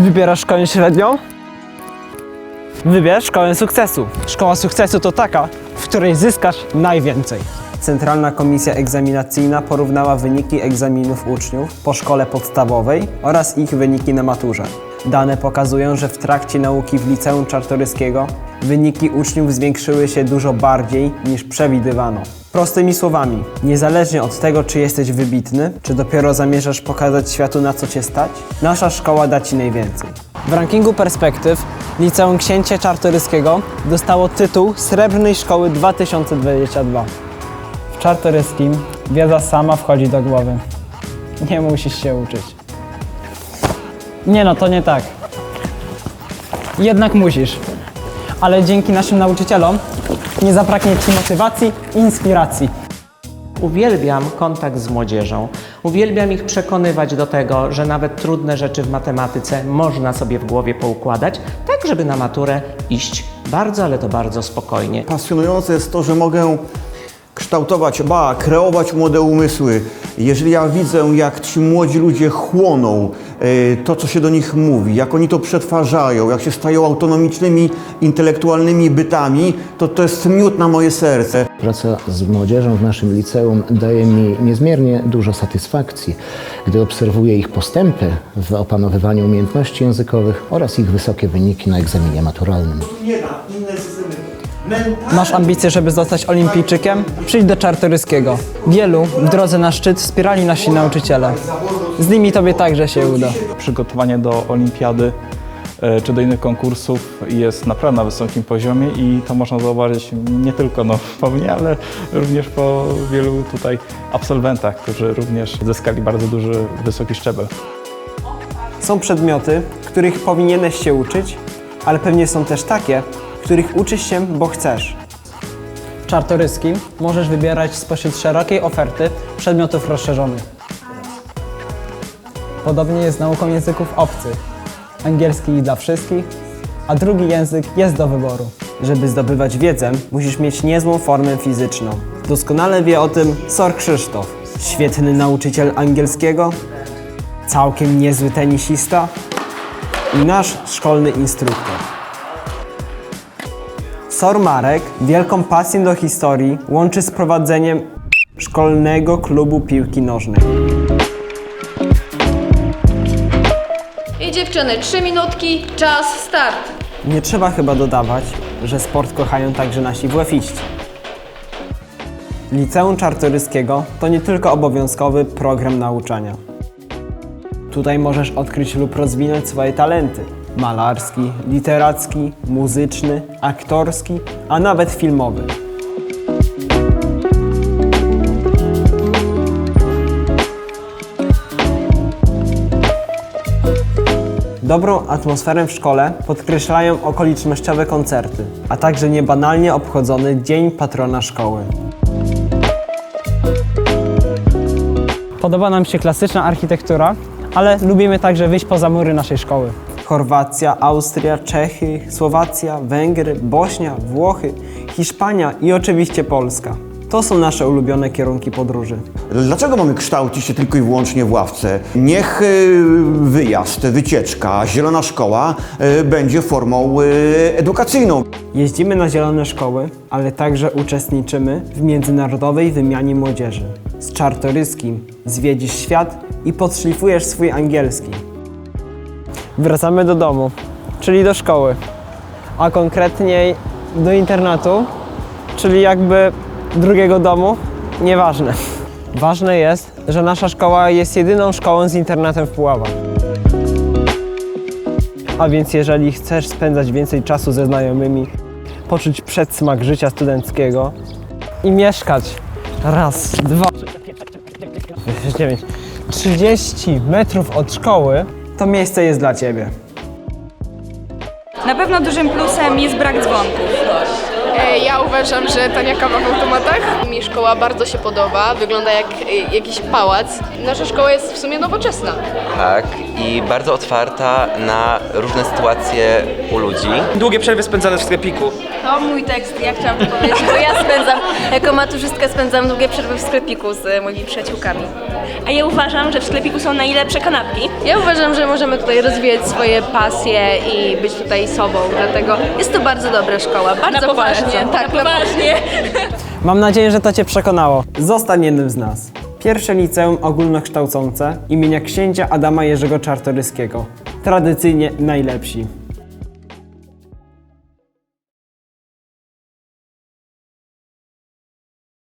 Wybierasz szkołę średnią? Wybierz szkołę sukcesu. Szkoła sukcesu to taka, w której zyskasz najwięcej. Centralna Komisja Egzaminacyjna porównała wyniki egzaminów uczniów po szkole podstawowej oraz ich wyniki na maturze. Dane pokazują, że w trakcie nauki w liceum Czartoryskiego wyniki uczniów zwiększyły się dużo bardziej niż przewidywano. Prostymi słowami, niezależnie od tego, czy jesteś wybitny, czy dopiero zamierzasz pokazać światu na co cię stać, nasza szkoła da ci najwięcej. W rankingu perspektyw Liceum Księcia Czartoryskiego dostało tytuł Srebrnej Szkoły 2022. W Czartoryskim wiedza sama wchodzi do głowy. Nie musisz się uczyć. Nie no, to nie tak. Jednak musisz. Ale dzięki naszym nauczycielom nie zabraknie Ci motywacji i inspiracji. Uwielbiam kontakt z młodzieżą. Uwielbiam ich przekonywać do tego, że nawet trudne rzeczy w matematyce można sobie w głowie poukładać, tak żeby na maturę iść bardzo, ale to bardzo spokojnie. Pasjonujące jest to, że mogę kształtować, ba, kreować młode umysły. Jeżeli ja widzę, jak ci młodzi ludzie chłoną to, co się do nich mówi, jak oni to przetwarzają, jak się stają autonomicznymi, intelektualnymi bytami, to to jest miód na moje serce. Praca z młodzieżą w naszym liceum daje mi niezmiernie dużo satysfakcji, gdy obserwuję ich postępy w opanowywaniu umiejętności językowych oraz ich wysokie wyniki na egzaminie maturalnym. Masz ambicje, żeby zostać olimpijczykiem? Przyjdź do Czartoryskiego. Wielu w drodze na szczyt wspierali nasi nauczyciele. Z nimi Tobie także się uda. przygotowanie do olimpiady e, czy do innych konkursów jest naprawdę na wysokim poziomie i to można zauważyć nie tylko no, po mnie, ale również po wielu tutaj absolwentach, którzy również zyskali bardzo duży, wysoki szczebel. Są przedmioty, których powinieneś się uczyć, ale pewnie są też takie, których uczysz się, bo chcesz. W Czartoryskim możesz wybierać spośród szerokiej oferty przedmiotów rozszerzonych. Podobnie jest z nauką języków obcych. Angielski dla wszystkich, a drugi język jest do wyboru. Żeby zdobywać wiedzę, musisz mieć niezłą formę fizyczną. Doskonale wie o tym Sor Krzysztof, świetny nauczyciel angielskiego, całkiem niezły tenisista i nasz szkolny instruktor. Sor Marek wielką pasję do historii łączy z prowadzeniem szkolnego klubu piłki nożnej. I dziewczyny, trzy minutki, czas, start. Nie trzeba chyba dodawać, że sport kochają także nasi WF-iści. Liceum Czartoryskiego to nie tylko obowiązkowy program nauczania. Tutaj możesz odkryć lub rozwinąć swoje talenty. Malarski, literacki, muzyczny, aktorski, a nawet filmowy. Dobrą atmosferę w szkole podkreślają okolicznościowe koncerty, a także niebanalnie obchodzony Dzień Patrona Szkoły. Podoba nam się klasyczna architektura, ale lubimy także wyjść poza mury naszej szkoły. Chorwacja, Austria, Czechy, Słowacja, Węgry, Bośnia, Włochy, Hiszpania i oczywiście Polska. To są nasze ulubione kierunki podróży. Dlaczego mamy kształcić się tylko i wyłącznie w ławce? Niech y, wyjazd, wycieczka, zielona szkoła y, będzie formą y, edukacyjną. Jeździmy na zielone szkoły, ale także uczestniczymy w międzynarodowej wymianie młodzieży. Z Czartoryskim zwiedzisz świat i podszlifujesz swój angielski. Wracamy do domu, czyli do szkoły, a konkretniej do internatu, czyli jakby drugiego domu, nieważne. Ważne jest, że nasza szkoła jest jedyną szkołą z internatem w Puławach. A więc jeżeli chcesz spędzać więcej czasu ze znajomymi, poczuć przedsmak życia studenckiego i mieszkać raz, dwa, 9, 30 metrów od szkoły, to miejsce jest dla Ciebie. Na pewno dużym plusem jest brak dzwonków. E, Ja uważam, że tania kawa w automatach. Mi szkoła bardzo się podoba, wygląda jak e, jakiś pałac. Nasza szkoła jest w sumie nowoczesna. Tak, i bardzo otwarta na różne sytuacje u ludzi. Długie przerwy spędzane w sklepiku. To mój tekst, ja chciałam to powiedzieć, bo ja spędzam, jako maturzystka spędzam długie przerwy w sklepiku z moimi przyjaciółkami. A ja uważam, że w sklepiku są najlepsze kanapki. Ja uważam, że możemy tutaj rozwijać swoje pasje i być tutaj sobą, dlatego jest to bardzo dobra szkoła, bardzo Na poważnie. Tak, na poważnie. Mam nadzieję, że to Cię przekonało. Zostań jednym z nas. Pierwsze liceum ogólnokształcące imienia księcia Adama Jerzego Czartoryskiego. Tradycyjnie najlepsi.